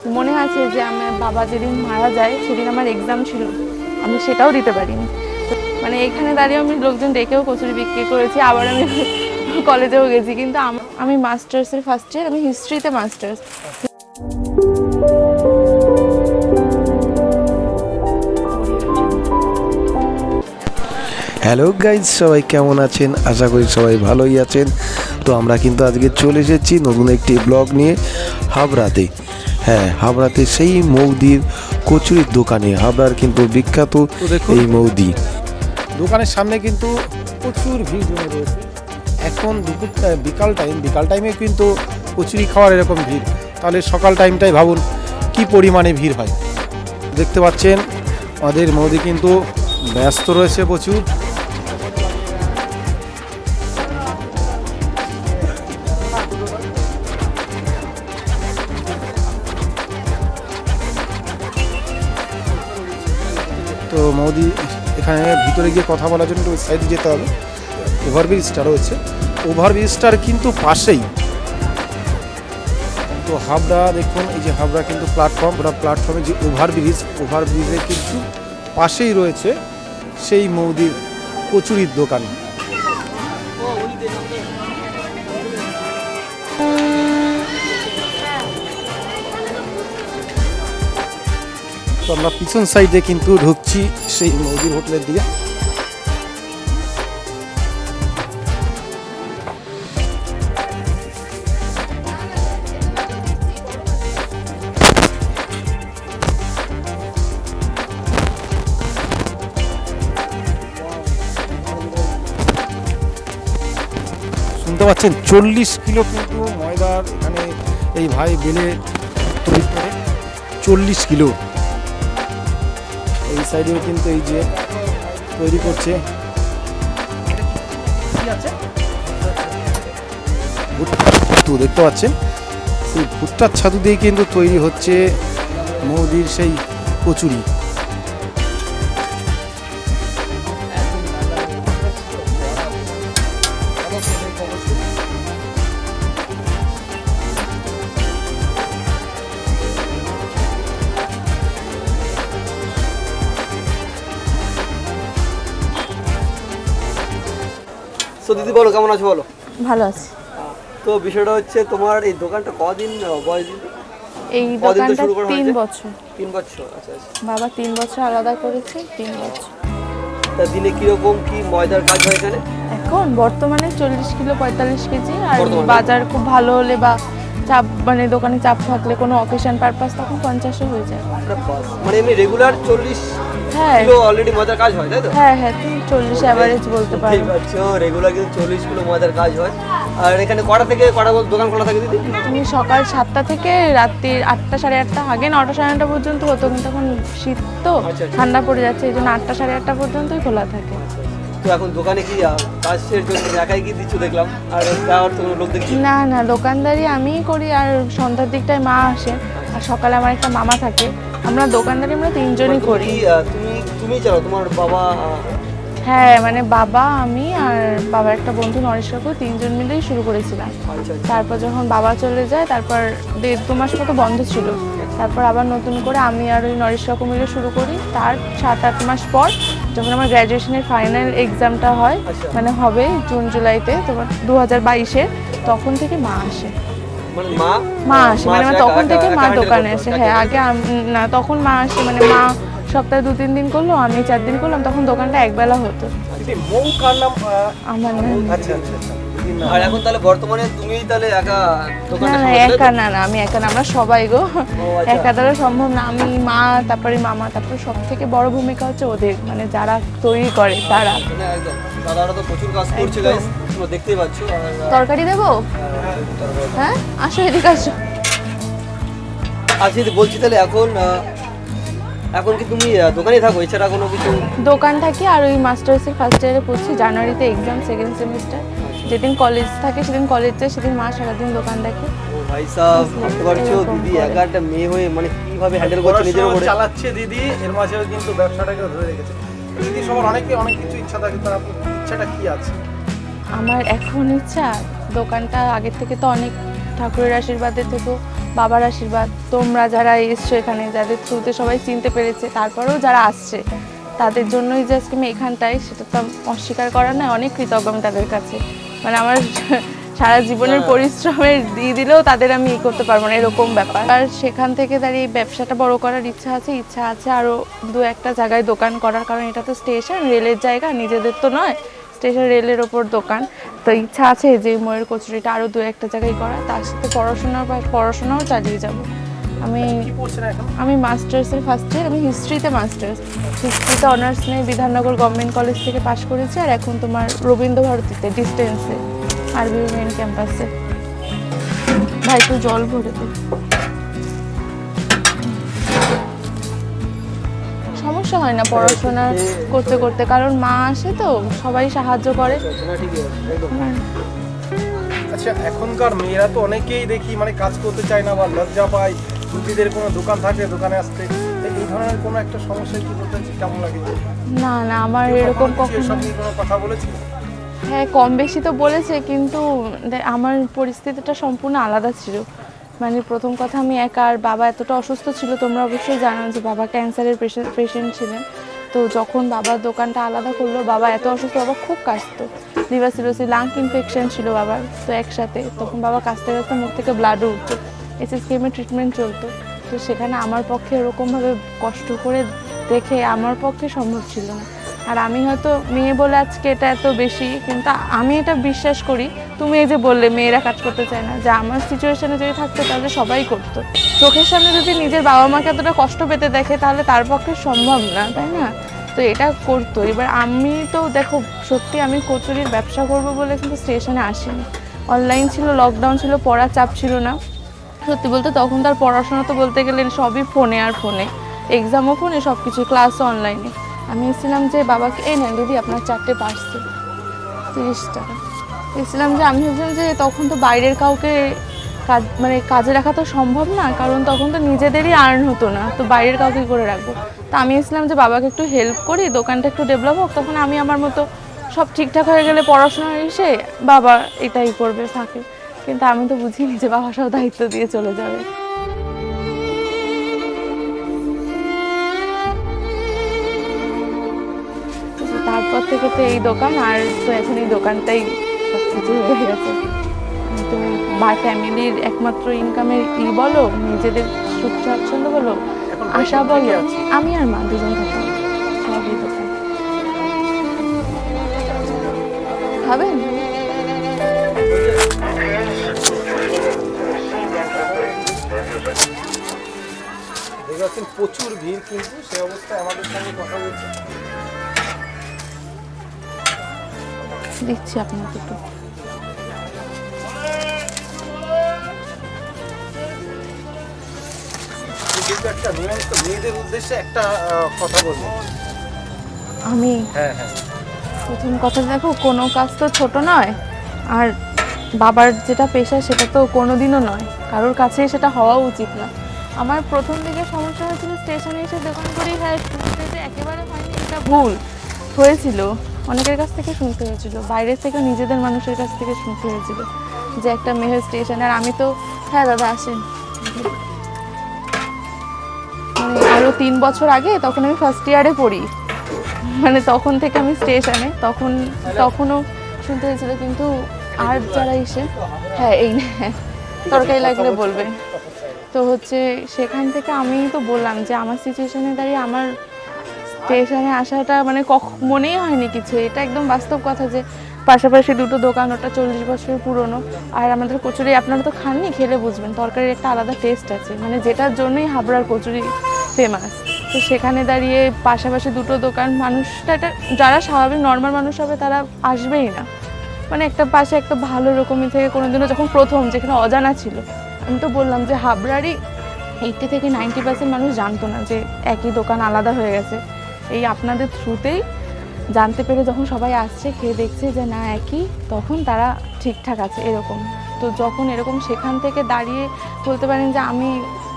মনে আছে যে আমার বাবা যেদিন মারা যায়, সেদিন আমার এক্সাম ছিল। আমি সেটাও দিতে পারিনি। মানে এখানে দাঁড়িয়ে আমি লোকজন ডেকেও কচুরি বিক্রি করেছি, আবার আমি কলেজেও গেছি। কিন্তু আমি মাস্টার্সের ফার্স্ট ইয়ার আমি হিস্ট্রিতে মাস্টার্স হ্যালো গাইজ সবাই কেমন আছেন? আশা করি সবাই ভালোই আছেন। তো আমরা কিন্তু আজকে চলে এসেছি নতুন একটি ব্লগ নিয়ে হাবড়াতে। হ্যাঁ হাবড়াতে সেই মৌদির কচুরির দোকানে হাবড়ার কিন্তু বিখ্যাত। এই মৌদি। দোকানের সামনে কিন্তু প্রচুর ভিড় জমে রয়েছে। এখন দুপুর বিকাল টাইম বিকাল টাইমে কিন্তু কচুরি খাওয়ার এরকম ভিড়। তাহলে সকাল টাইমটাই ভাবুন কি পরিমাণে ভিড় হয়? দেখতে পাচ্ছেন আমাদের মোদি কিন্তু ব্যস্ত রয়েছে প্রচুর। তো মোদি এখানে ভিতরে গিয়ে কথা বলার জন্য একটু সাইডে যেতে হবে। ওভারব্রিজটা রয়েছে। ওভারব্রিজটার কিন্তু পাশেই। তো হাবড়া দেখুন, এই যে হাবড়া কিন্তু প্ল্যাটফর্ম ওটা প্ল্যাটফর্মে যে ওভারব্রিজ ওভারব্রিজের কিন্তু পাশেই রয়েছে সেই মৌদির কচুরির দোকান। তো আমরা পিছন সাইডে কিন্তু ঢুকছি সেই মৌদির হোটেলের দিকে। শুনতে পাচ্ছেন, চল্লিশ কিলো কিন্তু ময়দার এখানে এই ভাই বেলে তৈরি করে। চল্লিশ কিলো। এই সাইডেও কিন্তু এই যে তৈরি করছে। ভুট্টার দেখতে পাচ্ছেন? সেই ভুট্টার ছাতু দিয়ে কিন্তু তৈরি হচ্ছে মৌদির সেই কচুরি। তো দিদি বলো কেমন আছো বলো? ভালো আছে। তো বিষয়টা হচ্ছে তোমার এই দোকানটা কদিন বয়স এই দোকানটা তিন বছর। তিন বছর আচ্ছা আচ্ছা। বাবা তিন বছর আলাদা করেছে তিন বছর। তা দিনে কীরকম কি ময়দার কাজ হয় এখানে? এখন বর্তমানে চল্লিশ কিলো পঁয়তাল্লিশ কেজি আর? বাজার খুব ভালো হলে বা চাপ মানে দোকানে চাপ থাকলে কোনো অকেশন পারপাস তখন পঞ্চাশও হয়ে যায়। মানে এমনি রেগুলার চল্লিশ হ্যাঁ। কিলো অলরেডি ময়দার কাজ হয় তাই তো? হ্যাঁ হ্যাঁ তুমি চল্লিশ অ্যাভারেজ বলতে পারো। রেগুলার কিন্তু চল্লিশ কিলো ময়দার কাজ হয়। আর এখানে কটা থেকে কটা দোকান খোলা থাকে দিদি? তুমি সকাল সাতটা থেকে রাত্রির আটটা সাড়ে আটটা আগে নটা সাড়ে নটা পর্যন্ত হতো কিন্তু এখন শীত তো আচ্ছা, আচ্ছা। ঠান্ডা পড়ে যাচ্ছে এই জন্য আটটা সাড়ে আটটা পর্যন্তই খোলা থাকে। তো এখন দোকানে কি আহ, কাজের জন্য একাই কি দিচ্ছ দেখলাম। আর তো লোক দেখছি না? না দোকানদারি আমিই করি আর সন্ধ্যার দিকটায় মা আসে। আর সকালে আমার একটা মামা থাকে। আমরা দোকানদারি আমরা তিনজনই করি। কি আহ, তুমি তুমি চালো তোমার বাবা হ্যাঁ মানে বাবা আমি আর বাবার একটা বন্ধু নরেশ কাকু তিনজন মিলেই শুরু করেছিলাম। আচ্ছা আচ্ছা। তারপর যখন বাবা চলে যায় তারপর দেড় দু মাস মতো বন্ধ ছিল। তারপর আবার নতুন করে আমি আর ওই নরেশ কাকু মিলে শুরু করি। তার সাত আট মাস পর যখন আমার গ্র্যাজুয়েশনের ফাইনাল এক্সামটা হয় আচ্ছা। মানে হবে জুন জুলাইতে তোমার দু হাজার বাইশে তখন থেকে মা আসে। মানে মা? মা আসে মানে তখন থেকে মা দোকানে আসে। হ্যাঁ আগে না তখন মা আসে মানে মা সপ্তাহে দু তিন দিন করল আমি চার দিন করলাম তখন দোকানটা একবেলা হতো। কার নাম? না আচ্ছা আচ্ছা আচ্ছা। আর এখন তাহলে বর্তমানে তুমিই তাহলে একা না দোকানটা না? একা আমি একা না আমরা সবাই গো। একা দ্বারা সম্ভব না আমি মা তারপরে মামা তারপরে সব থেকে বড় ভূমিকা হচ্ছে ওদের মানে যারা তৈরি করে তারা। মানে দাদারা তো প্রচুর কাজ করছে গাইস তোমরা দেখতেই পাচ্ছ তরকারি দেবো? হ্যাঁ আসো এদিকে আসো। আচ্ছা বলছি তাহলে এখন এখন কি তুমি দোকানে থাকো? এছাড়া কোনো কিছু? দোকান থাকি আর ওই মাস্টার্সের ফার্স্ট ইয়ারে পড়ছি জানুয়ারিতে এক্সাম সেকেন্ড সেমিস্টার যেদিন কলেজ থাকে সেদিন কলেজ যায় সেদিন মা সারাদিন দোকান দেখে। ও ভাই সাহেব ভাবতে পারছ? দিদি। একা একটা মেয়ে হয়ে মানে কীভাবে হ্যান্ডেল করছে নিজের উপরে? চালাচ্ছে দিদি এর মাঝেও কিন্তু ব্যবসাটাকে ধরে রেখেছে। দিদি সবার অনেকে অনেক কিছু ইচ্ছা থাকে তার আপনার ইচ্ছাটা কি আছে? আমার এখন ইচ্ছা দোকানটা আগের থেকে তো অনেক ঠাকুরের আশীর্বাদের থেকেও বাবার আশীর্বাদ। তোমরা যারা এসছো এখানে যাদের থ্রুতে সবাই চিনতে পেরেছে তারপরেও যারা আসছে তাদের জন্যই যে আজকে আমি এখানটায় সেটা তো অস্বীকার করার নয় অনেক কৃতজ্ঞ আমি তাদের কাছে। মানে আমার সারা জীবনের পরিশ্রমের দিয়ে দিলেও তাদের আমি ই করতে পারব না এরকম ব্যাপার। আর সেখান থেকে দাঁড়িয়ে এই ব্যবসাটা বড় করার ইচ্ছা আছে ইচ্ছা আছে আরও দু একটা জায়গায় দোকান করার কারণ এটা তো স্টেশন রেলের জায়গা নিজেদের তো নয় স্টেশন রেলের ওপর দোকান। তো ইচ্ছা আছে যে ময়ের কচুরিটা আরও দু একটা জায়গায় করা তার সাথে পড়াশোনার বা পড়াশোনাও চালিয়ে যাব। আমি আমি মাস্টার্সের ফার্স্ট ইয়ার আমি হিস্ট্রিতে মাস্টার্স হিস্ট্রিতে অনার্স নিয়ে বিধাননগর গভর্নমেন্ট কলেজ থেকে পাশ করেছি আর এখন তোমার রবীন্দ্র ভারতীতে ডিস্টেন্সে আরবি মেন ক্যাম্পাসে ভাই তো জল ভরে দে। সমস্যা হয় না পড়াশোনা করতে করতে। কারণ মা আসে তো সবাই সাহায্য করে। আচ্ছা এখনকার মেয়েরা তো অনেকেই দেখি মানে কাজ করতে চায় না বা লজ্জা পায় নিজেদের কোনো দোকান থাকে দোকানে আসতে। এই ধরনের কোনো একটা সমস্যায় কি বলতে কেমন লাগে? না না আমার এরকম কখনো কোনো কথা বলেছি? হ্যাঁ কম বেশি তো বলেছে কিন্তু আমার পরিস্থিতিটা সম্পূর্ণ আলাদা ছিল। মানে প্রথম কথা, আমি একা আর বাবা এতটা অসুস্থ ছিল, তোমরা অবশ্যই জানো যে বাবা ক্যান্সারের পেশেন্ট ছিলেন। তো যখন বাবার দোকানটা আলাদা করল, বাবা এত অসুস্থ, বাবা খুব কাশতো। লিভার সিরোসি লাং ইনফেকশন ছিল বাবার, তো একসাথে। তখন বাবা কাশতে কাশতে মুখ থেকে ব্লাডও উঠতো। এসএসকেএমের ট্রিটমেন্ট চলতো। তো সেখানে আমার পক্ষে এরকমভাবে কষ্ট করে দেখে আমার পক্ষে সম্ভব ছিল না। আর আমি হয়তো মেয়ে বলে আজকে এটা এত বেশি, কিন্তু আমি এটা বিশ্বাস করি। তুমি এই যে বললে মেয়েরা কাজ করতে চায় না, যে আমার সিচুয়েশনে যদি থাকতো তাহলে সবাই করতো। চোখের সামনে যদি নিজের বাবা মাকে এতটা কষ্ট পেতে দেখে, তাহলে তার পক্ষে সম্ভব না, তাই না? তো এটা করতো। এবার আমি তো দেখো, সত্যি আমি কচুরির ব্যবসা করব বলে কিন্তু স্টেশনে আসিনি। অনলাইন ছিল লকডাউন ছিল, পড়ার চাপ ছিল না। সত্যি বলতে তখন তার পড়াশোনা তো বলতে গেলে সবই ফোনে আর ফোনে এক্সামও ফোনে সব কিছু ক্লাসও অনলাইনে আমি এসেছিলাম যে বাবাকে এই নেন দিদি, আপনার চারটে পার্সেল তিরিশ টাকা। এসেছিলাম যে আমি ভাবছিলাম যে তখন তো বাইরের কাউকে কাজ মানে কাজে রাখা তো সম্ভব না, কারণ তখন তো নিজেদেরই আর্ন হতো না, তো বাইরের কাউকে করে রাখব। তা আমি এসেছিলাম যে বাবাকে একটু হেল্প করি, দোকানটা একটু ডেভেলপ হোক, তখন আমি আমার মতো সব ঠিকঠাক হয়ে গেলে পড়াশোনা এসে বাবা এটাই করবে ফাঁকে। কিন্তু আমি তো বুঝিনি যে বাবা সব দায়িত্ব দিয়ে চলে যাবে। তারপর থেকে তো এই দোকান আর তো এখন এই দোকানটাই সব কিছু হয়ে গেছে। তুমি বা ফ্যামিলির একমাত্র ইনকামের ই বলো নিজেদের সুখ স্বাচ্ছন্দ্য বলো আশা বলো আছে? আমি আর মা দুজন থাকি। সবই দোকান। খাবেন দেখতে পাচ্ছেন প্রচুর ভিড় কিন্তু সে অবস্থায় আমাদের সঙ্গে কথা বলছে। দিচ্ছি আপনাকে একটু। মেয়েদের উদ্দেশ্যে একটা কথা বলব। আমি হ্যাঁ হ্যাঁ। প্রথম কথা দেখো কোনো কাজ তো ছোট নয়। আর বাবার যেটা পেশা সেটা তো কোনোদিনও নয়। কারোর কাছেই সেটা হওয়া উচিত না। আমার প্রথম দিকে সমস্যা হয়েছিল স্টেশনে এসে দোকান করেই হ্যাঁ একেবারে হয়নি এটা ভুল। হয়েছিল। অনেকের কাছ থেকে শুনতে হয়েছিল, বাইরের থেকে নিজেদের মানুষের কাছ থেকে শুনতে হয়েছিল যে একটা মেয়ে স্টেশন। আর আমি তো হ্যাঁ দাদা, আসেন। মানে আরও তিন বছর আগে তখন আমি ফার্স্ট ইয়ারে পড়ি। মানে তখন থেকে আমি স্টেশনে, তখন, তখনও শুনতে হয়েছিল, কিন্তু আর যারা এসে হ্যাঁ এই তরকারি লাগলে বলবে। তো হচ্ছে সেখান থেকে আমি তো বললাম যে আমার সিচুয়েশনে দাঁড়িয়ে আমার স্টেশনে আসাটা মানে কখ, মনেই হয়নি কিছু। এটা একদম বাস্তব কথা যে পাশাপাশি দুটো দোকান, ওটা চল্লিশ বছরের পুরনো। আর আমাদের কচুরি আপনারা তো খাননি, খেলে বুঝবেন। তরকারির একটা আলাদা টেস্ট আছে। মানে যেটার জন্যই হাবড়ার কচুরি ফেমাস তো সেখানে দাঁড়িয়ে পাশাপাশি দুটো দোকান, মানুষটা এটা যারা স্বাভাবিক নর্মাল মানুষ হবে, তারা আসবেই না। মানে একটা পাশে একটা ভালো রকমই থেকে কোনোদিনও যখন প্রথম, যেখানে অজানা ছিল। আমি তো বললাম যে হাবড়ারই এইটি থেকে নাইনটি পার্সেন্ট মানুষ জানতো না যে একই দোকান আলাদা হয়ে গেছে। এই আপনাদের থ্রুতেই জানতে পেরে যখন সবাই আসছে খেয়ে দেখছে যে না একই তখন তারা ঠিকঠাক আছে এরকম। তো যখন এরকম সেখান থেকে দাঁড়িয়ে বলতে পারেন যে আমি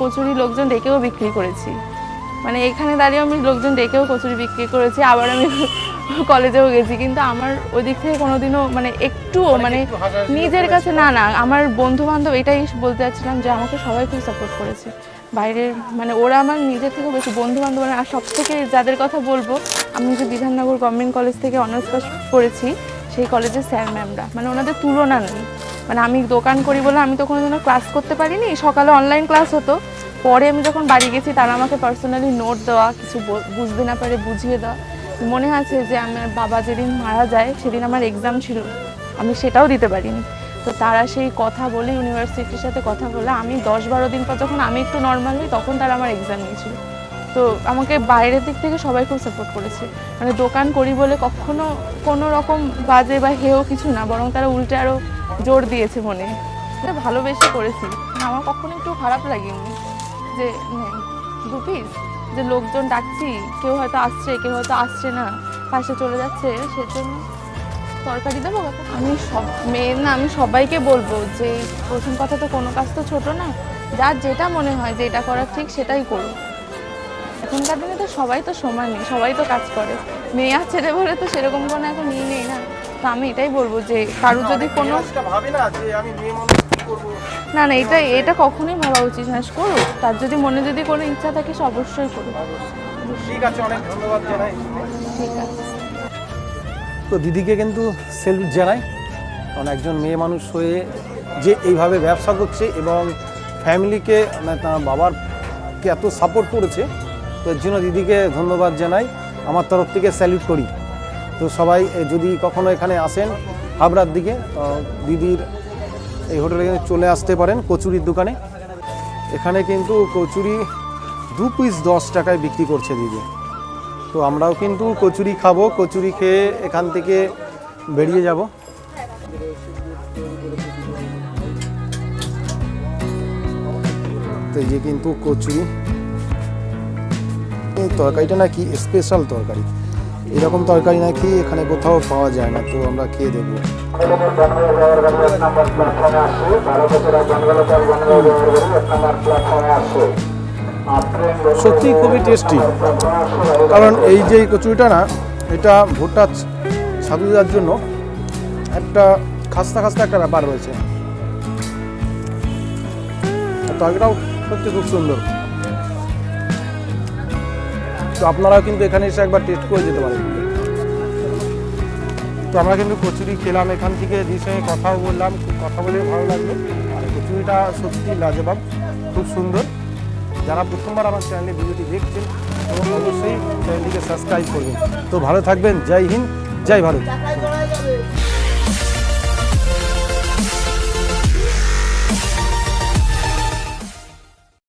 কচুরি লোকজন ডেকেও বিক্রি করেছি। মানে এখানে দাঁড়িয়ে আমি লোকজন ডেকেও কচুরি বিক্রি করেছি আবার আমি কলেজেও গেছি। কিন্তু আমার ওই দিক থেকে কোনোদিনও মানে একটুও মানে নিজের কাছে না না আমার বন্ধু বান্ধব এটাই বলতে চাচ্ছিলাম যে আমাকে সবাই খুব সাপোর্ট করেছে। বাইরের মানে ওরা আমার নিজের থেকে বেশি বন্ধু বান্ধব আর সব থেকে যাদের কথা বলব, আমি যে বিধাননগর গভর্নমেন্ট কলেজ থেকে অনার্স পাস করেছি, সেই কলেজের স্যার ম্যামরা মানে ওনাদের তুলনা নেই। মানে আমি দোকান করি বলে আমি তো কোনোদিনও ক্লাস করতে পারিনি, সকালে অনলাইন ক্লাস হতো, পরে আমি যখন বাড়ি গেছি, তারা আমাকে পার্সোনালি নোট দেওয়া, কিছু বুঝতে না পারে বুঝিয়ে দেওয়া। মনে আছে যে আমার বাবা যেদিন মারা যায়, সেদিন আমার এক্সাম ছিল, আমি সেটাও দিতে পারিনি। তো তারা সেই কথা বলে ইউনিভার্সিটির সাথে কথা বলে। আমি দশ বারো দিন পর যখন আমি একটু নর্মাল হই, তখন তারা আমার এক্সাম নিয়েছিল। তো আমাকে বাইরের দিক থেকে সবাই খুব সাপোর্ট করেছে। মানে দোকান করি বলে কখনো কোনো রকম বাজে বা হেও কিছু না, বরং তারা উল্টে আরও জোর দিয়েছে মনে। এটা ভালোবেসে করেছি। আমার কখনো একটু খারাপ লাগেনি যে দু পিস যে, লোকজন ডাকছি, কেউ হয়তো আসছে, কেউ হয়তো আসছে না, পাশে চলে যাচ্ছে। সেজন্য তরকারি দেবো? কাকু? আমি সব মেয়ের না আমি সবাইকে বলব যে প্রথম কথা তো কোনো কাজ তো ছোট না। যার যেটা মনে হয় যে এটা করা ঠিক সেটাই করুন এখনকার দিনে তো সবাই তো সমান নেই সবাই তো কাজ করে। মেয়ে আর ছেলে বলে তো সেরকম কোনো এখন নিয়ে নেই না। তো আমি এটাই বলব যে কারও যদি কোনো না না এটা এটা কখনোই ভাবা উচিত না। করুক তার যদি মনে যদি কোনো ইচ্ছা থাকে সে অবশ্যই করুক। ঠিক আছে অনেক ধন্যবাদ জানাই। ঠিক আছে। তো দিদিকে কিন্তু সেলুট জানাই। কারণ একজন মেয়ে মানুষ হয়ে যে এইভাবে ব্যবসা করছে এবং ফ্যামিলিকে মানে তার বাবারকে এত সাপোর্ট করেছে, তো এর জন্য দিদিকে ধন্যবাদ জানাই। আমার তরফ থেকে স্যালুট করি। তো সবাই যদি কখনো এখানে আসেন হাবড়ার দিকে দিদির এই হোটেলে কিন্তু চলে আসতে পারেন কচুরির দোকানে। এখানে কিন্তু কচুরি দু পিস দশ টাকায় বিক্রি করছে দিদি। তো আমরাও কিন্তু কচুরি খাব কচুরি খেয়ে এখান থেকে বেরিয়ে যাব তো এই কিন্তু কচুরি এই তরকারিটা নাকি স্পেশাল তরকারি এরকম তরকারি নাকি এখানে কোথাও পাওয়া যায় না তো আমরা খেয়ে দেখব সত্যি খুবই টেস্টি কারণ এই যে কচুরিটা না, এটা ভুট্টা সাধুদার জন্য একটা খাস্তা খাস্তা একটা ব্যাপার রয়েছে। তরকারিটাও সত্যি খুব সুন্দর। তো আপনারাও কিন্তু এখানে এসে একবার টেস্ট করে যেতে পারেন। তো আমরা কিন্তু কচুরি খেলাম, এখান থেকে দিদির সঙ্গে কথাও বললাম কথা বলে ভালো লাগল। আর কচুরিটা সত্যি লাজবাব, খুব সুন্দর। যারা প্রথমবার আমার চ্যানেলে ভিডিওটি দেখছেন এবং অবশ্যই চ্যানেলটিকে সাবস্ক্রাইব করবেন তো ভালো থাকবেন, জয় হিন্দ, জয় ভারত।